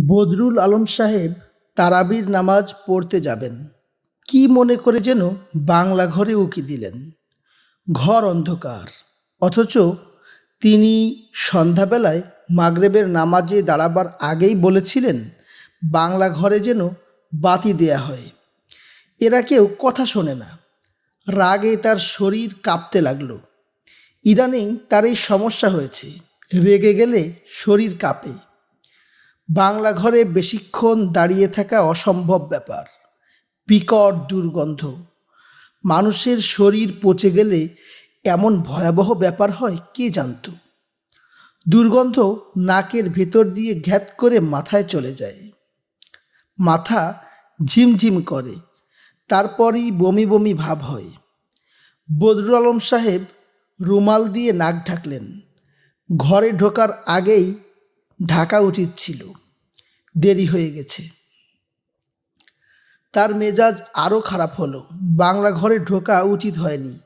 বদরুল আলম সাহেব তারাবির নামাজ পড়তে যাবেন। কি মনে করে যেন বাংলা ঘরে উকি দিলেন। ঘর অন্ধকার, অথচ তিনি সন্ধ্যাবেলায় মাগরেবের নামাজে দাঁড়াবার আগেই বলেছিলেন, বাংলা ঘরে যেন বাতি দেয়া হয়। এরা কেউ কথা শোনে না। রাগে তার শরীর কাঁপতে লাগল। ইদানিং তার এই সমস্যা হয়েছে। রেগে গেলে শরীর কাঁপে। বাংলা ঘরে বেশিক্ষণ দাঁড়িয়ে থাকা অসম্ভব ব্যাপার। বিকট দুর্গন্ধ। মানুষের শরীর পচে গেলে এমন ভয়াবহ ব্যাপার হয়, কে জানত? দুর্গন্ধ নাকের ভেতর দিয়ে ঘ্যাত করে মাথায় চলে যায়। মাথা ঝিমঝিম করে, তারপরই বমি বমি ভাব হয়। বদরুল আলম সাহেব রুমাল দিয়ে নাক ঢাকলেন। ঘরে ঢোকার আগেই ঢাকা উচিত ছিল। দেরি হয়ে গেছে। তার মেজাজ আরও খারাপ হলো। বাংলা ঘরে ঢোকা উচিত হয়নি।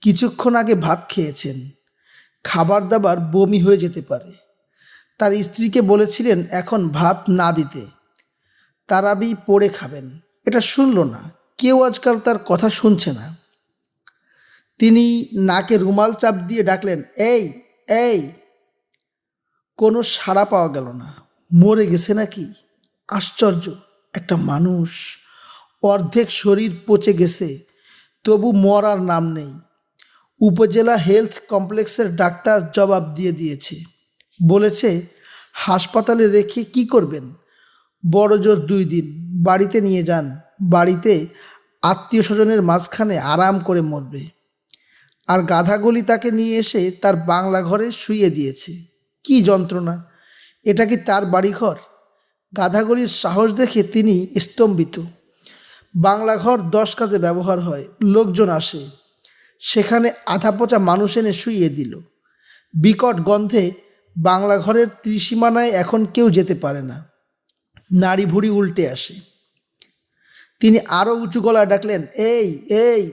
কিছুক্ষণ আগে ভাত খেয়েছেন। খাবার দাবার বমি হয়ে যেতে পারে। তার স্ত্রীকে বলেছিলেন এখন ভাত না দিতে। তারাবি পড়ে খাবেন। এটা শুনল না। কেউ আজকাল তার কথা শুনছে না। তিনি নাকে রুমাল চাপ দিয়ে ডাকলেন, এই এই। কোনো সাড়া পাওয়া গেল না। মরে গেছে নাকি? আশ্চর্য, একটা মানুষ। অর্ধেক শরীর পচে গেছে, তবু মরার নাম নেই। উপজেলা হেলথ কমপ্লেক্সের ডাক্তার জবাব দিয়ে দিয়েছে। বলেছে, হাসপাতালে রেখে কি করবেন? বড় জোর দুই দিন, বাড়িতে নিয়ে যান। বাড়িতে আত্মীয় স্বজনের মাঝখানে আরাম করে মরবে। আর গাধাগুলি তাকে নিয়ে এসে তার বাংলা ঘরে শুইয়ে দিয়েছে। কি যন্ত্রণা! এটা কি তার বাড়িঘর? গাধাগুলির সাহস দেখে তিনি স্তম্ভিত। বাংলা ঘর দশ কাজে ব্যবহার হয়, লোকজন আসে। সেখানে আধা পচা মানুষ এনে শুইয়ে দিল। বিকট গন্ধে বাংলা ঘরের ত্রিসীমানায় এখন কেউ যেতে পারে না। নাড়ি ভুড়ি উল্টে আসে। তিনি আরও উঁচু গলায় ডাকলেন, এই এই!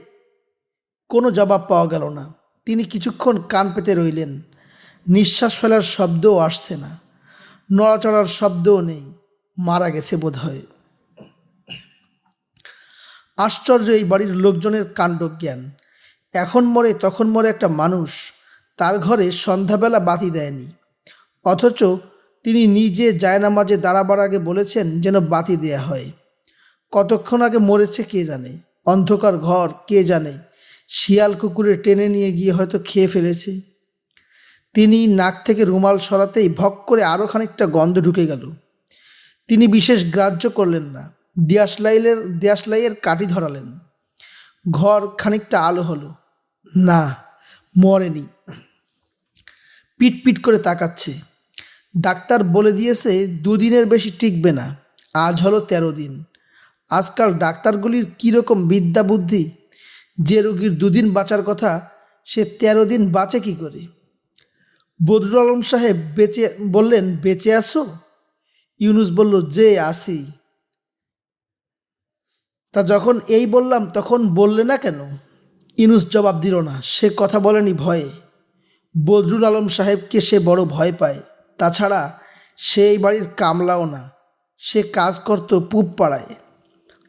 কোনো জবাব পাওয়া গেল না। তিনি কিছুক্ষণ কান পেতে রইলেন। নিঃশ্বাস ফেলার শব্দও আসছে না। নড়াচড়ার শব্দও নেই। মারা গেছে বোধ হয় আশ্চর্য এই বাড়ির লোকজনের কাণ্ডজ্ঞান। এখন মরে, তখন মরে একটা মানুষ, তার ঘরে সন্ধ্যাবেলা বাতি দেয়নি। অথচ তিনি নিজে জায়নামাজে দাঁড়াবার আগে বলেছেন যেন বাতি দেয়া হয়। কতক্ষণ আগে মরেছে কে জানে? অন্ধকার ঘর কে জানে? শিয়াল কুকুরে টেনে নিয়ে গিয়ে হয়তো খেয়ে ফেলেছে। তিনি নাক থেকে রুমাল সরাতেই ভক করে আরও খানিকটা গন্ধ ঢুকে গেল। তিনি বিশেষ গ্রাহ্য করলেন না, দিয়াশলাইলের, দিয়াশলাইয়ের কাঠি ধরালেন। ঘর খানিকটা আলো হলো। না, মরেনি। পিট পিট করে তাকাচ্ছে। ডাক্তার বলে দিয়েছে, দুদিনের বেশি টিকবে না। আজ হলো তেরো দিন। আজকাল ডাক্তারগুলির কীরকম বিদ্যা বুদ্ধি? যে রোগীর দুদিন বাঁচার কথা, সে তেরো দিন বাঁচে কি করে? বদরুল আলম সাহেব বেঁচে বললেন, বেঁচে আসো ইউনুস বলল, যে আসি। তা যখন এই বললাম, তখন বললে না কেন? ইউনুস জবাব দিল না। সে কথা বলেনি ভয়ে। বদরুল আলম সাহেবকে সে বড় ভয় পায়। তাছাড়া সে এই বাড়ির কামলাও না। সে কাজ করত পুব পাড়ায়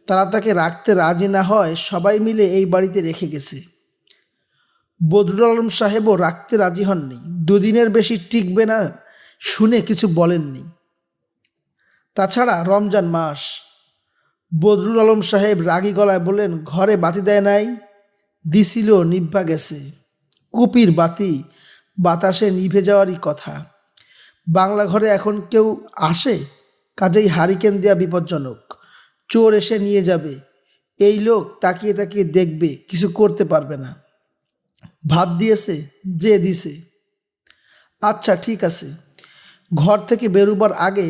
তারা তাকে রাখতে রাজি না হয়, সবাই মিলে এই বাড়িতে রেখে গেছে। বদরুল আলম সাহেবও রাখতে রাজি হননি। দুদিনের বেশি টিকবে না শুনে কিছু বলেননি। তাছাড়া রমজান মাস। বদরুল আলম সাহেব রাগী গলায় বললেন, ঘরে বাতি দেয় নাই, দিছিল, নিভা গেছে। কুপির বাতি, বাতাসে নিভে যাওয়ারই কথা। বাংলা ঘরে এখন কেউ আসে? কাজেই হারিকেন দেয়া বিপজ্জনক। চোর এসে নিয়ে যাবে। এই লোক তাকিয়ে তাকিয়ে দেখবে, কিছু করতে পারবে না। ভাত দিয়েছে, যে দিছে। আচ্ছা ঠিক আছে। ঘর থেকে বেরোবার আগে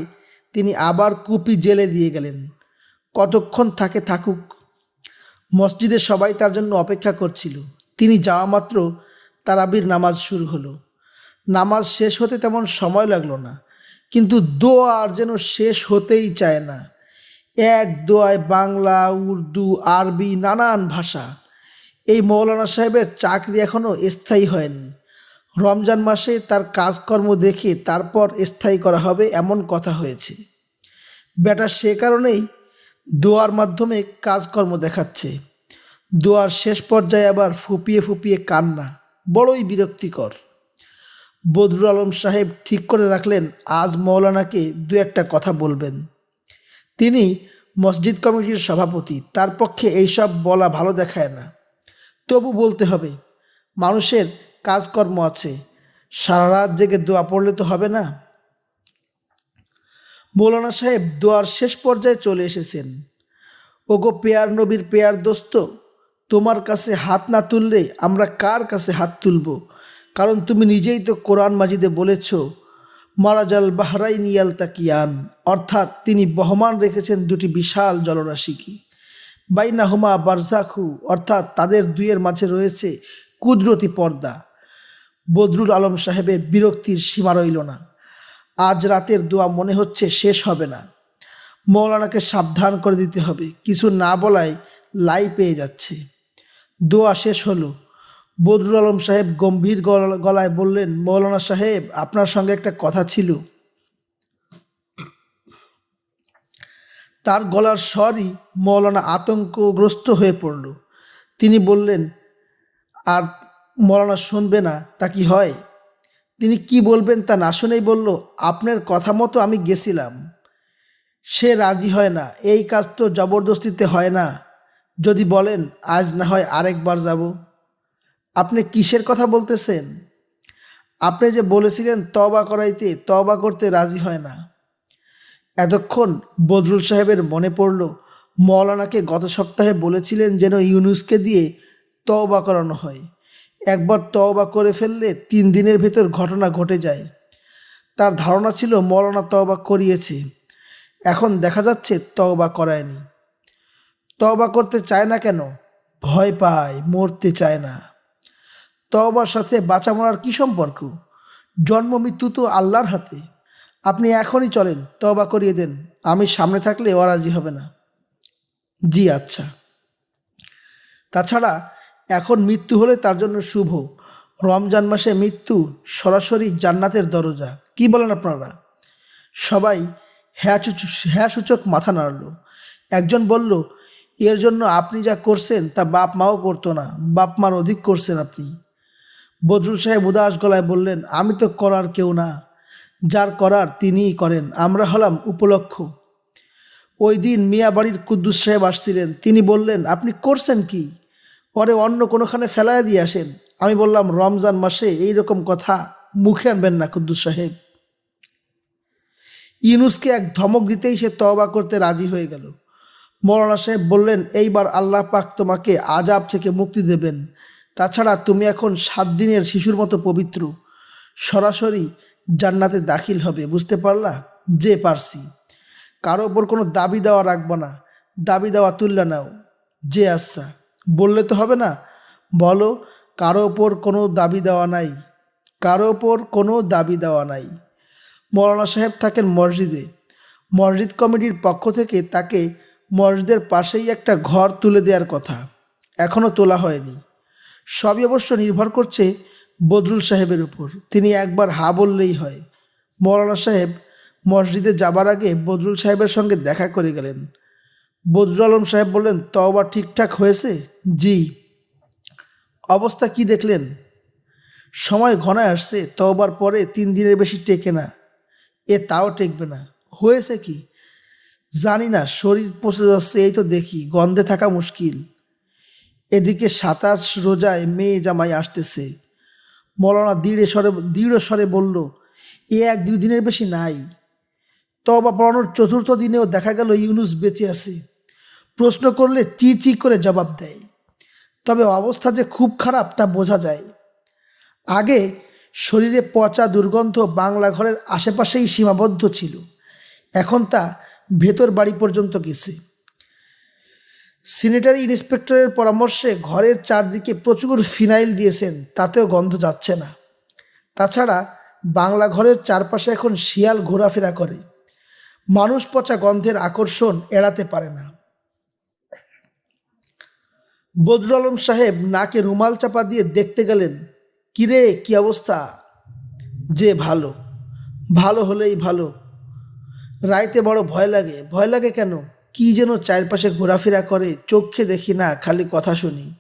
তিনি আবার কুপি জেলে দিয়ে গেলেন। কতক্ষণ থাকে থাকুক, মসজিদে সবাই তার জন্য অপেক্ষা করছিল। তিনি যাওয়া মাত্র তারাবির নামাজ শুরু হলো। নামাজ শেষ হতে তেমন সময় লাগল না, কিন্তু দোয়া আর যেন শেষ হতেই চায় না। এক দোয়ায় বাংলা, উর্দু, আরবি, নানান ভাষা এই মৌলানা সাহেবের চাকরি এখনও স্থায়ী হয়নি। রমজান মাসে তার কাজকর্ম দেখে তারপর স্থায়ী করা হবে এমন কথা হয়েছে। বেটা সে কারণেই দোয়ার মাধ্যমে কাজকর্ম দেখাচ্ছে। দোয়ার শেষ পর্যায়ে আবার ফুপিয়ে ফুপিয়ে কান্না, বড়ই বিরক্তিকর। বদরুল আলম সাহেব ঠিক করে রাখলেন, আজ মৌলানাকে দু একটা কথা বলবেন। তিনি মসজিদ কমিটির সভাপতি, তার পক্ষে এইসব বলা ভালো দেখায় না। তবু বলতে হবে, মানুষের কাজকর্ম আছে সারা রাত জেগে দোয়া পড়লে তো হবে না। মৌলানা সাহেব দোয়ার শেষ পর্যায়ে চলে এসেছেন। ওগো পেয়ার নবীর পেয়ার দোস্ত, তোমার কাছে হাত না তুললে আমরা কার কাছে হাত তুলব? কারণ তুমি নিজেই তো কোরআন মাজিদে বলেছ, মারাজাল বাহরাইন ইয়াল তাকিয়ান অর্থাৎ তিনি বহমান রেখেছেন দুটি বিশাল জলরাশিকে। বাইনা হুমা বারজাখু, অর্থাৎ তাদের দুইয়ের মাঝে রয়েছে কুদরতি পর্দা। বদরুল আলম সাহেবের বিরক্তির সীমা রইল না। আজ রাতের দোয়া মনে হচ্ছে শেষ হবে না। মৌলানাকে সাবধান করে দিতে হবে, কিছু না বলায় লাই পেয়ে যাচ্ছে। দোয়া শেষ হলো। বদরুল আলম সাহেব গম্ভীর গলা- গলায় বললেন, মৌলানা সাহেব, আপনার সঙ্গে একটা কথা ছিল। তার গলার স্বরই মৌলানা আতঙ্কগ্রস্ত হয়ে পড়ল। তিনি বললেন, আর মৌলানা শুনবে না, তা কি হয়? তিনি কি বলবেন তা না শুনেই বলল, আপনার কথা মতো আমি গেছিলাম। সে রাজি হয় না, এই কাজ তো জবরদস্তিতে হয় না। যদি বলেন, আজ না হয় আরেকবার যাব। আপনি কিসের কথা বলতেছেন? আপনি যে বলেছিলেন তবা করাইতে তবা করতে রাজি হয় না। এতক্ষণ বজরুল সাহেবের মনে পড়ল মৌলানাকে গত সপ্তাহে বলেছিলেন যেন ইউনুসকে দিয়ে তওবা করানো হয়। একবার তওবা করে ফেললে তিন দিনের ভেতর ঘটনা ঘটে যায়। তার ধারণা ছিল মৌলানা তওবা করিয়েছে। এখন দেখা যাচ্ছে তওবা করায়নি। তওবা করতে চায় না কেন? ভয় পায়, মরতে চায় না। তওবার সাথে বাঁচা মরার কী সম্পর্ক? জন্ম, মৃত্যু তো আল্লাহর হাতে। আপনি এখনই চলেন তবা করিয়ে দেন। আমি সামনে থাকলে অরাজি হবে না। জি আচ্ছা। তাছাড়া এখন মৃত্যু হলে তার জন্য শুভ। রমজান মাসে মৃত্যু সরাসরি জান্নাতের দরজা। কি বলেন আপনারা? সবাই হ্যাঁ হ্যাঁ সূচক মাথা নাড়ল। একজন বলল, এর জন্য আপনি যা করছেন তা বাপ মাও করতো না, বাপ মার অধিক করছেন আপনি। বদরুল সাহেব উদাস গলায় বললেন, আমি তো করার কেউ না। যার করার তিনিই করেন। আমরা হলাম উপলক্ষ। ওই দিন মিয়া বাড়ির কুদ্দুস সাহেব আসছিলেন। তিনি বললেন, আপনি করছেন কি? পরে অন্য কোনোখানে ফেলায় দিয়ে আসেন। আমি বললাম, রমজান মাসে এই রকম কথা মুখে আনবেন না কুদ্দুস সাহেব। ইউনুসকে এক ধমক দিতেই সে তওবা করতে রাজি হয়ে গেল। মৌলানা সাহেব বললেন, এইবার আল্লাহ পাক তোমাকে আজাব থেকে মুক্তি দেবেন। তাছাড়া তুমি এখন সাত দিনের শিশুর মতো পবিত্র। সরাসরি জান্নাতে দাখিল হবে, বুঝতে পারলা? যে পারছি। কারও ওপর কোনো দাবি দেওয়া রাখব না, দাবি দেওয়া তুললে নাও। যে আচ্ছা বললে তো হবে না। বলো, কারও ওপর কোনো দাবি দেওয়া নাই। কারও ওপর কোনো দাবি দেওয়া নাই। মৌলানা সাহেব থাকেন মসজিদে। মসজিদ কমিটির পক্ষ থেকে তাকে মসজিদের পাশেই একটা ঘর তুলে দেওয়ার কথা। এখনও তোলা হয়নি। সবই অবশ্য নির্ভর করছে বদরুল সাহেবের উপর। তিনি একবার হা বললেই হয়। মৌলানা সাহেব মসজিদে যাবার আগে বদরুল সাহেবের সঙ্গে দেখা করে গেলেন। বদরুল আলম সাহেব বললেন, তওবা ঠিকঠাক হয়েছে? জি। অবস্থা কি দেখলেন? সময় ঘনায় আসছে, তওবার পরে তিন দিনের বেশি টেকে না। এ তাও টেকবে না। হয়েছে কি? জানি না, শরীর পচে যাচ্ছে, এই তো দেখি, গন্ধে থাকা মুশকিল। এদিকে সাতাশ রোজায় মেয়ে জামাই আসতেছে। মৌলানা দৃঢ় স্বরে দৃঢ় স্বরে বলল, এ এক দুই দিনের বেশি নাই। তবা পড়ানোর চতুর্থ দিনেও দেখা গেল ইউনুস বেঁচে আছে। প্রশ্ন করলে চি চি করে জবাব দেয়। তবে অবস্থা যে খুব খারাপ তা বোঝা যায়। আগে শরীরে পচা দুর্গন্ধ বাংলা ঘরের আশেপাশেই সীমাবদ্ধ ছিল। এখন তা ভেতর বাড়ি পর্যন্ত গেছে। সিনিটারি ইন্সপেক্টরের পরামর্শে ঘরের চারদিকে প্রচুর ফিনাইল দিয়েছেন, তাতেও গন্ধ যাচ্ছে না। তাছাড়া বাংলা ঘরের চারপাশে এখন শিয়াল ঘোরাফেরা করে। মানুষ পচা গন্ধের আকর্ষণ এড়াতে পারে না। বদরুল আলম সাহেব নাকে রুমাল চাপা দিয়ে দেখতে গেলেন, কিরে, কি অবস্থা? যে ভালো। ভালো হলেই ভালো। রাইতে বড় ভয় লাগে। ভয় লাগে কেন? কি যেন চারপাশে ঘোরাফেরা করে, চোখে দেখি না, খালি কথা শুনি।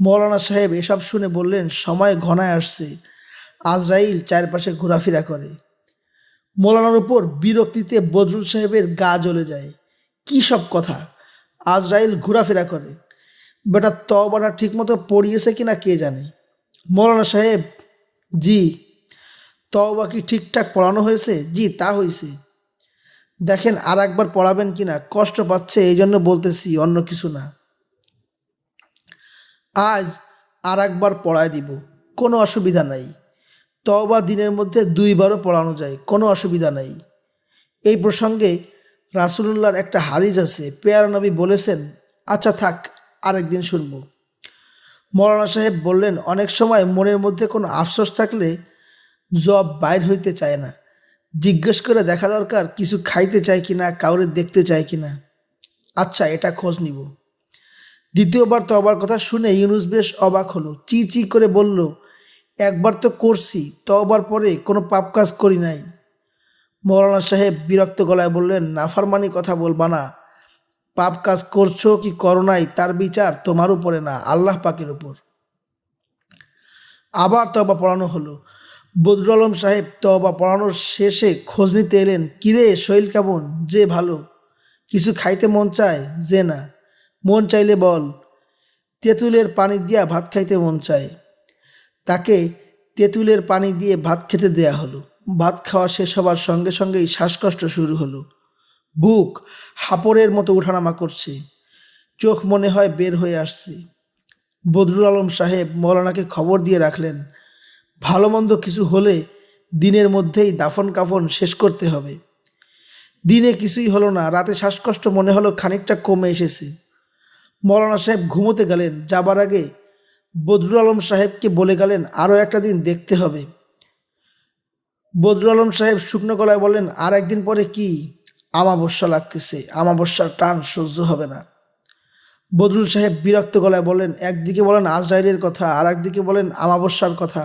মৌলানা সাহেব এসব শুনে বললেন, সময় ঘনায় আসছে। আজরাইল চারপাশে ঘোরাফেরা করে। মৌলানার উপর বিরক্তিতে বদরুল সাহেবের গা জ্বলে যায়। কী সব কথা? আজরাইল ঘোরাফেরা করে। বেটা তবাটা ঠিকমতো পড়িয়েছে কিনা কে জানে? মৌলানা সাহেব, জি তবা কি ঠিকঠাক পড়ানো হয়েছে? জি, তা হয়েছে দেখেন আর একবার পড়াবেন কিনা কষ্ট পাচ্ছে এই জন্য বলতেছি অন্য কিছু না। আজ আর একবার পড়ায় দিব, কোনো অসুবিধা নাই। তবা দিনের মধ্যে দুইবারও পড়ানো যায়, কোনো অসুবিধা নাই। এই প্রসঙ্গে রাসুলুল্লাহর একটা হাদিস আছে, পেয়ার নবী বলেছেন আচ্ছা থাক, আরেকদিন শুনব। মৌলানা সাহেব বললেন, অনেক সময় মনের মধ্যে কোনো আফসোস থাকলে জব বাইর হইতে চায় না। জিজ্ঞেস করে দেখা দরকার কিছু খাইতে চায় কিনা, কাউরে দেখতে চায় কিনা। আচ্ছা এটা খোঁজ নিব। দ্বিতীয়বার তো তবার কথা শুনে ইউনুস বেশ অবাক হলো। চি চি করে বলল, একবার তো করছি, তবার পরে কোনো পাপ কাজ করি নাই। মৌলানা সাহেব বিরক্ত গলায় বললেন, নাফারমানি কথা বলবা না। পাপ কাজ করছ কি করো নাই, তার বিচার তোমার উপরে না, আল্লাহ পাকের উপর। আবার তবা পড়ানো হলো। বদরুল আলম সাহেব তবা পড়ানোর শেষে খোঁজ নিতে এলেন, কিরে শৈল কেমন? যে ভালো। কিছু খাইতে মন চায়? যে না। মন চাইলে বল। তেঁতুলের পানি দিয়া ভাত খাইতে মন চায়। তাকে তেঁতুলের পানি দিয়ে ভাত খেতে দেয়া হলো। ভাত খাওয়া শেষ হবার সঙ্গে সঙ্গেই শ্বাসকষ্ট শুরু হলো। বুক হাপড়ের মতো উঠানামা করছে। চোখ মনে হয় বের হয়ে আসছে। বদরুল আলম সাহেব মৌলানাকে খবর দিয়ে রাখলেন ভালো মন্দ কিছু হলে দিনের মধ্যেই দাফন কাফন শেষ করতে হবে। দিনে কিছুই হলো না, রাতে শ্বাসকষ্ট মনে হলো খানিকটা কমে এসেছে। মৌলানা সাহেব ঘুমোতে গেলেন, যাবার আগে বদরুল আলম সাহেবকে বলে গেলেন আরও একটা দিন দেখতে হবে। বদরুল আলম সাহেব শুকনো গলায় বলেন আর একদিন পরে কি আমাবস্যা লাগতেছে, আমাবস্যার টান সহ্য হবে না। বদরুল সাহেব বিরক্ত গলায় বলেন একদিকে বলেন আজরাইলের কথা আর একদিকে বলেন আমাবস্যার কথা।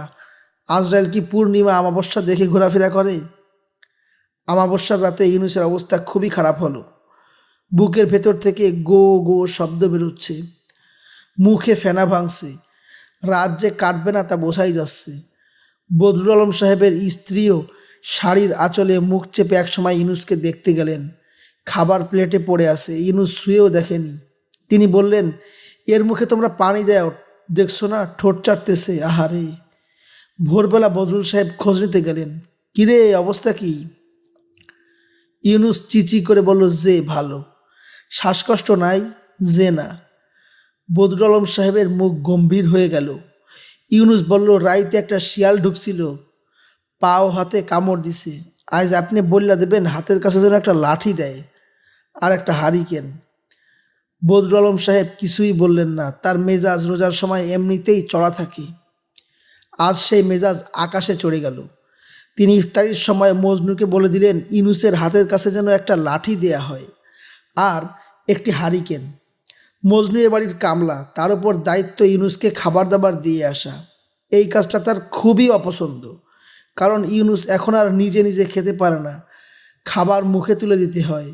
আজরাইল কি পূর্ণিমা আমাবস্যা দেখে ঘোরাফেরা করে? আমাবস্যার রাতে ইউনুসের অবস্থা খুবই খারাপ হলো। বুকের ভেতর থেকে গো গো শব্দ বেরোচ্ছে। মুখে ফেনা ভাঙছে। রাত যে কাটবে না তা বোঝাই যাচ্ছে। বদরুল আলম সাহেবের স্ত্রীও শাড়ির আঁচলে মুখ চেপে একসময় ইনুসকে দেখতে গেলেন। খাবার প্লেটে পড়ে আছে। ইনুস শুয়েও দেখেনি। তিনি বললেন, এর মুখে তোমরা পানি দাও। দেখছ না, ঠোঁট চাটতেছে। আহারে! ভোরবেলা বদরুল সাহেব খোঁজ নিতে গেলেন, কিরে, অবস্থা কি? ইউনুস চিচি করে বলল, যে ভালো, শ্বাসকষ্ট নাই, যে না। বদরুল আলম সাহেবের মুখ গম্ভীর হয়ে গেল। ইউনুস বলল, রাইতে একটা শিয়াল ঢুকছিল, পাও হাতে কামড় দিছে। আজ আপনি বললা দেবেন, হাতের কাছে যেন একটা লাঠি দেয় আর একটা হারিকেন। বদরুল আলম সাহেব কিছুই বললেন না। তার মেজাজ রোজার সময় এমনিতেই চড়া থাকে। আজ সেই মেজাজ আকাশে চড়ে গেল। তিনি ইফতারির সময় মজনুকে বলে দিলেন, ইনুসের হাতের কাছে যেন একটা লাঠি দেয়া হয় আর একটি হারিকেন। মজনু এ বাড়ির কামলা, তার উপর দায়িত্ব ইউনুসকে খাবার দাবার দিয়ে আসা। এই কাজটা তার খুবই অপছন্দ, কারণ ইউনুস এখন আর নিজে নিজে খেতে পারে না। খাবার মুখে তুলে দিতে হয়,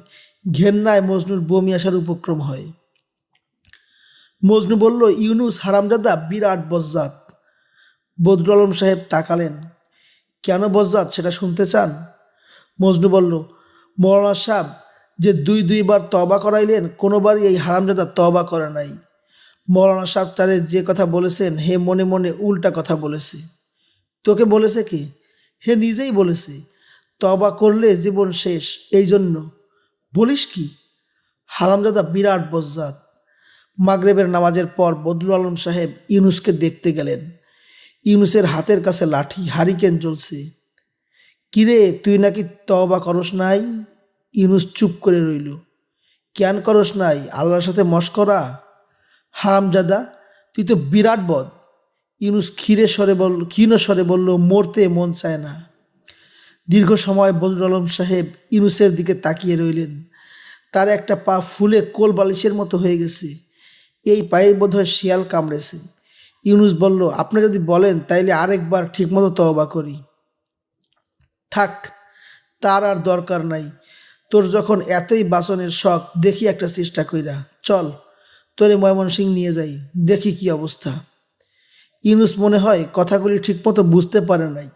ঘেন্নায় মজনুর বমি আসার উপক্রম হয়। মজনু বলল, ইউনুস হারামজাদা বিরাট বজ্জাত। বদরুল আলম সাহেব তাকালেন। কেন বজ্জাত, সেটা শুনতে চান? মজনু বলল, মৌলানা সাহেব, যে দুই দুইবার তবা করাইলেন, কোনোবারই এই হারামজাদা তবা করে নাই। মৌলানা সাহেব তারে যে কথা বলেছেন, হে মনে মনে উল্টা কথা বলেছে। তোকে বলেছে কি? হে নিজেই বলেছে তবা করলে জীবন শেষ এই জন্য বলিস কি? হারামজাদা বিরাট বজ্জাত। মাগরেবের নামাজের পর বদরুল আলম সাহেব ইউনুসকে দেখতে গেলেন। ইউনুসের হাতের কাছে লাঠি, হারিকেন জ্বলছে কিরে, তুই নাকি তবা করস নাই? ইউনুস চুপ করে রইল। কেন করস নাই? আল্লাহর সাথে মস্করা হারামজাদা, তুই তো বিরাট বদ। ইউনুস ক্ষীরে স্বরে বল, ক্ষীণ স্বরে বলল, মরতে মন চায় না। দীর্ঘ সময় বদরুল আলম সাহেব ইউনুসের দিকে তাকিয়ে রইলেন। তার একটা পা ফুলে কোল বালিশের মতো হয়ে গেছে। এই পায়ে বোধহয় শিয়াল কামড়েছে। ইউনুস বলল, আপনি যদি বলেন, তাইলে আরেকবার ঠিকমতো তওবা করি। থাক, তার আর দরকার নাই। তোর যখন এতই বাসনের শখ, দেখি একটা চেষ্টা কইরা। চল, তোরে ময়মনসিং নিয়ে যাই, দেখি কি অবস্থা। ইউনুস মনে হয় কথাগুলি ঠিকমতো বুঝতে পারে নাই।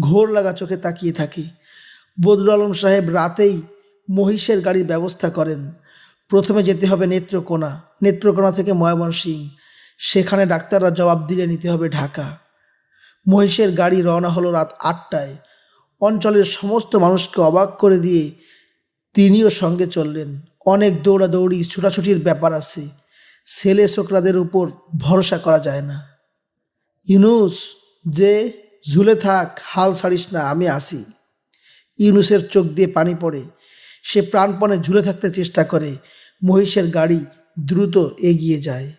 ঘোর লাগা চোখে তাকিয়ে থাকে। বদরুল আলম সাহেব রাতেই মহিষের গাড়ির ব্যবস্থা করেন। প্রথমে যেতে হবে নেত্রকোনা। নেত্রকোনা থেকে ময়মনসিং। সেখানে ডাক্তাররা জবাব দিলে নিতে হবে ঢাকা। মহিষের গাড়ি রওনা হলো রাত আটটায়। অঞ্চলের সমস্ত মানুষকে অবাক করে দিয়ে তিনিও সঙ্গে চললেন। অনেক দৌড়াদৌড়ি, ছোটাছুটির ব্যাপার আছে। ছেলে ছোকরাদের উপর ভরসা করা যায় না। ইউনুস, যে, ঝুলে থাক, হাল ছাড়িস না, আমি আসি। ইউনুসের চোখ দিয়ে পানি পড়ে। সে প্রাণপণে ঝুলে থাকতে চেষ্টা করে। মহিষের গাড়ি দ্রুত এগিয়ে যায়।